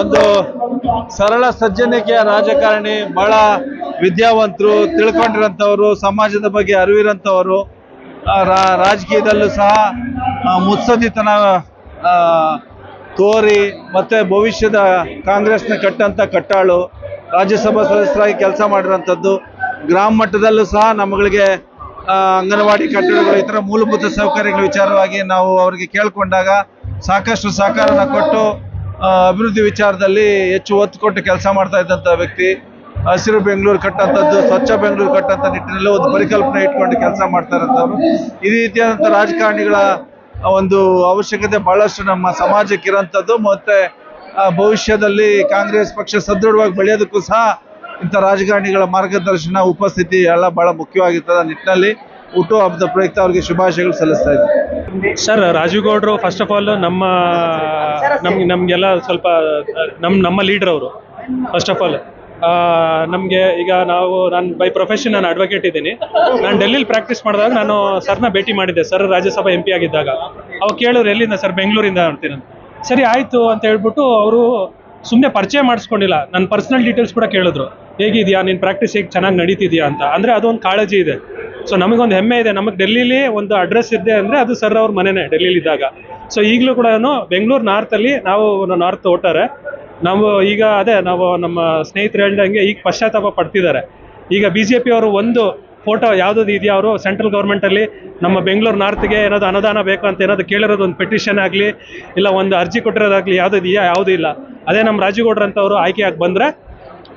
ಒಂದು ಸರಳ ಸಜ್ಜನಿಕೆಯ ರಾಜಕಾರಣಿ, ಬಹಳ ವಿದ್ಯಾವಂತರು, ತಿಳ್ಕೊಂಡಿರೋಂಥವ್ರು, ಸಮಾಜದ ಬಗ್ಗೆ ಅರಿವಿರೋಂಥವ್ರು ರಾಜಕೀಯದಲ್ಲೂ ಸಹ ಮುತ್ಸದಿತನ ತೋರಿ ಮತ್ತೆ ಭವಿಷ್ಯದ ಕಾಂಗ್ರೆಸ್ನ ಕಟ್ಟಂತ ಕಟ್ಟಾಳು, ರಾಜ್ಯಸಭಾ ಸದಸ್ಯರಾಗಿ ಕೆಲಸ ಮಾಡಿರೋಂಥದ್ದು, ಗ್ರಾಮ ಮಟ್ಟದಲ್ಲೂ ಸಹ ನಮ್ಮಗಳಿಗೆ ಅಂಗನವಾಡಿ ಕಟ್ಟಡಗಳು ಇತರ ಮೂಲಭೂತ ಸೌಕರ್ಯಗಳ ವಿಚಾರವಾಗಿ ನಾವು ಅವರಿಗೆ ಕೇಳಿಕೊಂಡಾಗ ಸಾಕಷ್ಟು ಸಹಕಾರನ ಕೊಟ್ಟು ಅಭಿವೃದ್ಧಿ ವಿಚಾರದಲ್ಲಿ ಹೆಚ್ಚು ಒತ್ತು ಕೊಟ್ಟು ಕೆಲಸ ಮಾಡ್ತಾ ಇದ್ದಂಥ ವ್ಯಕ್ತಿ, ಹಸಿರು ಬೆಂಗಳೂರು ಕಟ್ಟಂಥದ್ದು, ಸ್ವಚ್ಛ ಬೆಂಗಳೂರು ಕಟ್ಟಂತ ನಿಟ್ಟಿನಲ್ಲಿ ಒಂದು ಪರಿಕಲ್ಪನೆ ಇಟ್ಕೊಂಡು ಕೆಲಸ ಮಾಡ್ತಾ ಇರೋಂಥವ್ರು. ಈ ರೀತಿಯಾದಂಥ ರಾಜಕಾರಣಿಗಳ ಒಂದು ಅವಶ್ಯಕತೆ ಬಹಳಷ್ಟು ನಮ್ಮ ಸಮಾಜಕ್ಕೆ ಇರೋಂಥದ್ದು. ಮತ್ತೆ ಭವಿಷ್ಯದಲ್ಲಿ ಕಾಂಗ್ರೆಸ್ ಪಕ್ಷ ಸದೃಢವಾಗಿ ಬೆಳೆಯೋದಕ್ಕೂ ಸಹ ಇಂಥ ರಾಜಕಾರಣಿಗಳ ಮಾರ್ಗದರ್ಶನ, ಉಪಸ್ಥಿತಿ ಎಲ್ಲ ಬಹಳ ಮುಖ್ಯವಾಗಿರ್ತದೆ ಆ ನಿಟ್ಟಿನಲ್ಲಿ ಹುಟ್ಟುಹಬ್ಬದ ಪ್ರಯುಕ್ತ ಅವರಿಗೆ ಶುಭಾಶಯಗಳು ಸಲ್ಲಿಸ್ತಾ ಇದ್ದೀನಿ. ಸರ್, ರಾಜೀವ್ ಗೌಡ್ರು ಫಸ್ಟ್ ಆಫ್ ಆಲ್ ನಮ್ಮ, ನಮ್ಗೆ, ನಮಗೆಲ್ಲ ಸ್ವಲ್ಪ ನಮ್ಮ ನಮ್ಮ ಲೀಡರ್ ಅವರು ಫಸ್ಟ್ ಆಫ್ ಆಲ್ ನಮಗೆ ಈಗ ನಾವು, ನಾನು ಬೈ ಪ್ರೊಫೆಷನ್ ನಾನು ಅಡ್ವೊಕೇಟ್ ಇದ್ದೀನಿ. ನಾನು ಡೆಲ್ಲಿಲಿ ಪ್ರಾಕ್ಟೀಸ್ ಮಾಡಿದಾಗ ನಾನು ಸರ್ನ ಭೇಟಿ ಮಾಡಿದ್ದೆ. ಸರ್ ರಾಜ್ಯಸಭಾ ಎಂ ಪಿ ಆಗಿದ್ದಾಗ. ಅವಾಗ ಕೇಳಿದ್ರು, ಎಲ್ಲಿಂದ ಸರ್? ಬೆಂಗಳೂರಿಂದ ಅಂತೀನಿ ಸರಿ, ಆಯಿತು ಅಂತ ಹೇಳ್ಬಿಟ್ಟು ಅವರು ಸುಮ್ಮನೆ ಪರಿಚಯ ಮಾಡಿಸ್ಕೊಂಡಿಲ್ಲ. ನನ್ನ ಪರ್ಸನಲ್ ಡೀಟೇಲ್ಸ್ ಕೂಡ ಕೇಳಿದ್ರು. ಹೇಗಿದೆಯಾ? ನಿನ್ನ ಪ್ರಾಕ್ಟೀಸ್ ಹೇಗೆ ಚೆನ್ನಾಗಿ ನಡೀತಿದೆಯಾ ಅಂತ. ಅಂದರೆ ಅದೊಂದು ಕಾಳಜಿ ಇದೆ. ಸೊ ನಮಗೊಂದು ಹೆಮ್ಮೆ ಇದೆ. ನಮಗೆ ಡೆಲ್ಲಿಲಿ ಒಂದು ಅಡ್ರೆಸ್ ಇದೆ ಅಂದರೆ ಅದು ಸರ್ ಅವ್ರ ಮನೆನೇ ಡೆಲ್ಲಿಲಿ ಇದ್ದಾಗ. ಸೊ ಈಗಲೂ ಕೂಡ ಬೆಂಗಳೂರು ನಾರ್ತಲ್ಲಿ ನಾವು ನಾರ್ತ್ ಓಟಾರೆ ನಾವು ಈಗ ಅದೇ, ನಾವು ನಮ್ಮ ಸ್ನೇಹಿತರು ಹೇಳಿದಂಗೆ ಈಗ ಪಶ್ಚಾತ್ತಾಪ ಪಡ್ತಿದ್ದಾರೆ ಈಗ ಬಿ ಜೆ ಪಿ ಅವರು ಒಂದು ಫೋಟೋ ಯಾವುದಾದ್ರು ಇದೆಯಾ ಅವರು? ಸೆಂಟ್ರಲ್ ಗೌರ್ಮೆಂಟಲ್ಲಿ ನಮ್ಮ ಬೆಂಗಳೂರು ನಾರ್ತ್ಗೆ ಏನಾದ್ರು ಅನುದಾನ ಬೇಕು ಅಂತ ಏನಾದ್ರು ಕೇಳಿರೋದು ಒಂದು ಪೆಟಿಷನ್ ಆಗಲಿ, ಇಲ್ಲ ಒಂದು ಅರ್ಜಿ ಕೊಟ್ಟಿರೋದಾಗಲಿ ಯಾವುದೂ ಇದೆಯಾ, ಯಾವುದೂ ಇಲ್ಲ. ಅದೇ ನಮ್ಮ ರಾಜೀವ್ಗೌಡ್ರು ಅಂತವರು ಆಯ್ಕೆಯಾಗಿ ಬಂದರೆ,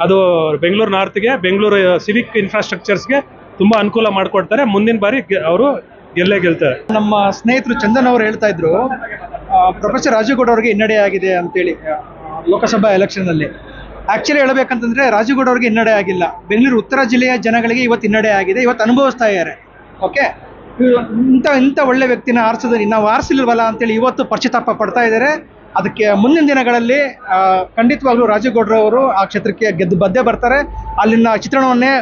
ಅದು ಬೆಂಗಳೂರು ನಾರ್ತ್ಗೆ ಬೆಂಗಳೂರು ಸಿವಿಕ್ ಇನ್ಫ್ರಾಸ್ಟ್ರಕ್ಚರ್ಸ್ಗೆ ತುಂಬ ಅನುಕೂಲ ಮಾಡಿಕೊಡ್ತಾರೆ. ಮುಂದಿನ ಬಾರಿ ಅವರು ಗೆಲ್ಲೇ ಗೆಲ್ತಾರೆ. ನಮ್ಮ ಸ್ನೇಹಿತರು ಚಂದನ್ ಅವರು ಹೇಳ್ತಾ ಇದ್ರು ಪ್ರೊಫೆಸರ್ ರಾಜೇಗೌಡ ಅವರಿಗೆ ಹಿನ್ನಡೆ ಆಗಿದೆ ಅಂತೇಳಿ ಲೋಕಸಭಾ ಎಲೆಕ್ಷನ್ ಅಲ್ಲಿ. ಆಕ್ಚುಲಿ ಹೇಳಬೇಕಂತಂದ್ರೆ ರಾಜುಗೌಡ ಅವರಿಗೆ ಹಿನ್ನಡೆ ಆಗಿಲ್ಲ. ಬೆಂಗಳೂರು ಉತ್ತರ ಜಿಲ್ಲೆಯ ಜನಗಳಿಗೆ ಇವತ್ತು ಹಿನ್ನಡೆ ಆಗಿದೆ. ಇವತ್ತು ಅನುಭವಿಸ್ತಾ ಇದ್ದಾರೆ. ಓಕೆ ಇಂಥ ಇಂಥ ಒಳ್ಳೆ ವ್ಯಕ್ತಿನ ಆರಿಸೋದು ನಾವು ಆರಿಸಿಲ್ವಲ್ಲ ಅಂತೇಳಿ ಇವತ್ತು ಪಶ್ಚಾತ್ತಾಪ ಪಡ್ತಾ ಇದ್ದಾರೆ. ಅದಕ್ಕೆ ಮುಂದಿನ ದಿನಗಳಲ್ಲಿ ಖಂಡಿತವಾಗ್ಲೂ ರಾಜೇಗೌಡರವರು ಆ ಕ್ಷೇತ್ರಕ್ಕೆ ಗೆದ್ದು ಬದ್ದೇ ಬರ್ತಾರೆ. ಅಲ್ಲಿನ ಚಿತ್ರಣವನ್ನೇ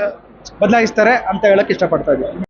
ಬದಲಾಯಿಸ್ತಾರೆ ಅಂತ ಹೇಳಕ್ ಇಷ್ಟಪಡ್ತಾ ಇದ್ದೀನಿ.